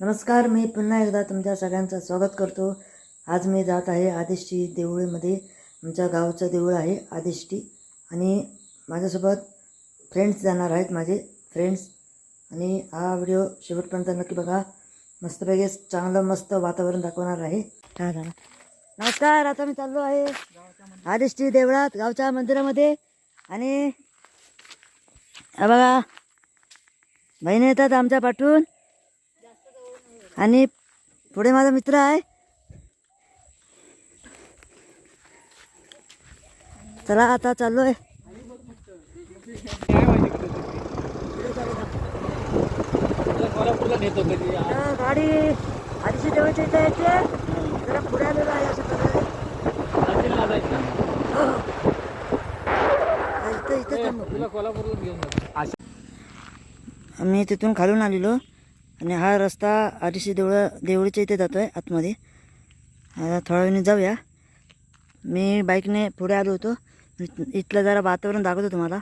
नमस्कार मी पुन्हा एकदा तुमच्या सगळ्यांचं स्वागत करतो. आज मी जात आहे आदिष्टी देऊळमध्ये. आमच्या गावचं देऊळ आहे आदिष्टी. आणि माझ्यासोबत फ्रेंड्स जाणार आहेत माझे फ्रेंड्स आणि हा व्हिडिओ शेवटपर्यंत नक्की बघा. मस्तपैकी चांगलं मस्त वातावरण दाखवणार आहे. हा झालं नमस्कार आता मी चाललो आहे आदिष्टी देवळात गावच्या मंदिरामध्ये. आणि बघा बहिणी येतात आमच्या पाठवून आणि पुढे माझा मित्र आहे. चला आता चाललो आहे गाडी आधीची देवाच्या इथे येते जरा पुढे आलेलो आहे असं. इथं इथं कोल्हापूरला घेऊन जातो आम्ही तिथून खालून आलेलो. आणि हा रस्ता आदिशी देवळ देवळीच्या इथे जातो आहे आतमध्ये. आता थोड्या वेळाने जाऊया. मी बाईकने पुढे आलो होतो. इथलं जरा वातावरण दाखवतो तुम्हाला.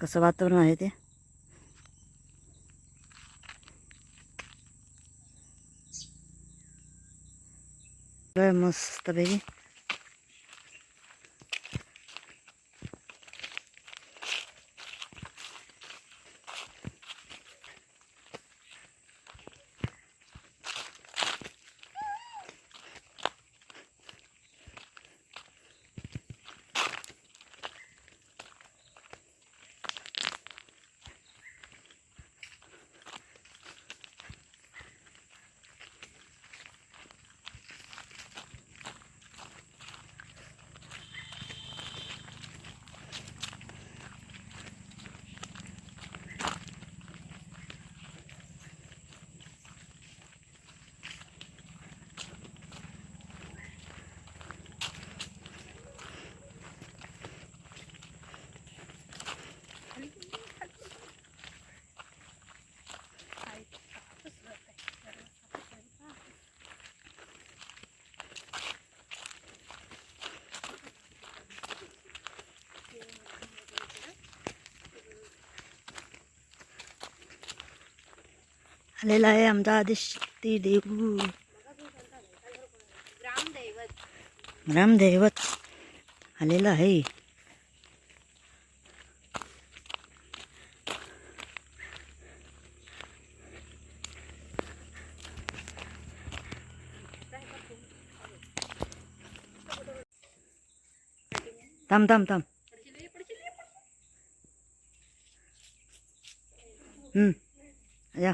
कसं वातावरण आहे ते. मस्त मस्तपैकी. आलेला आहे आमचा आदिशक्ती देऊ रामदैवत आलेला आहे थांब थांब थांब हम्म या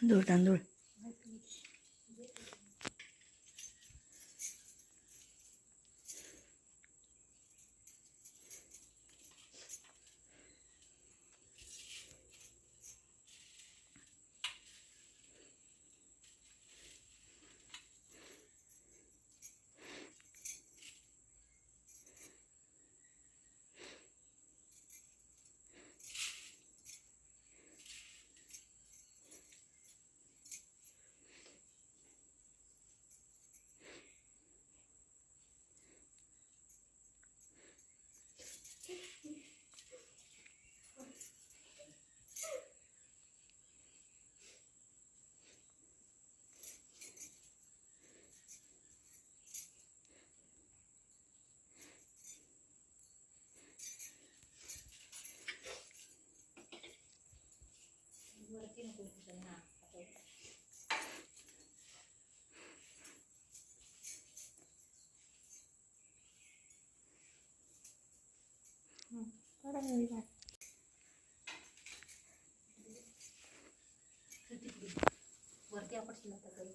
Tandır tandır. kinukumpusan na ako. Hmm, parang hindi na. Berarti aku harus mengatakan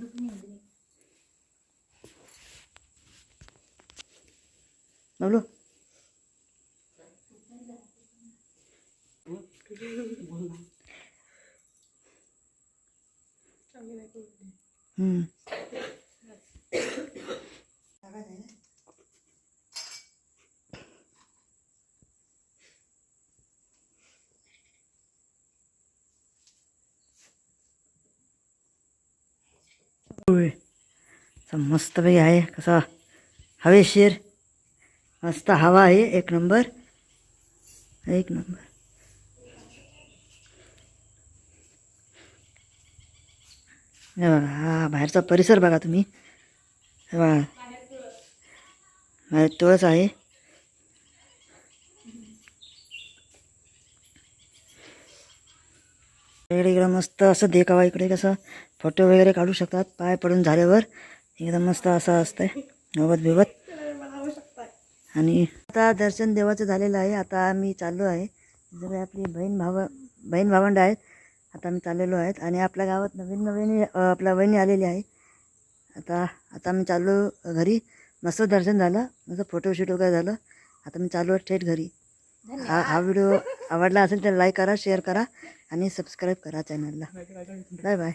ลึกนี่เลยเอาลูกอืม असं मस्तपैकी आहे कसा? हवेशीर मस्त हवा आहे एक नंबर। एक नंबर। हे बघा हा बाहेरचा परिसर बघा तुम्ही. हे बघा. बाहेर तुळस आहे. इकडे इकडं मस्त असं देखावा इकडे कसं. फोटो वगैरे काढू शकतात. पाय पडून झाल्यावर एकदम मस्त असं असतंय. नवत बिवत. आणि आता दर्शन देवाचं झालेलं आहे. आता आम्ही चाललो आहे. सगळे आपली बहीण भाव बहीण भावंड आहेत. आता आम्ही चाललेलो आहेत. आणि आपल्या गावात नवीन नवीन आपल्या बहिणी आलेली आहे आता आता आम्ही चाललो घरी. मस्त दर्शन झालं. मस्त फोटोशूट वगैरे झालं. आता मी चाललो आहे थेट घरी. हा हा व्हिडिओ आवडला असेल तर लाईक करा शेअर करा. आणि सबस्क्राईब करा चॅनलला बाय बाय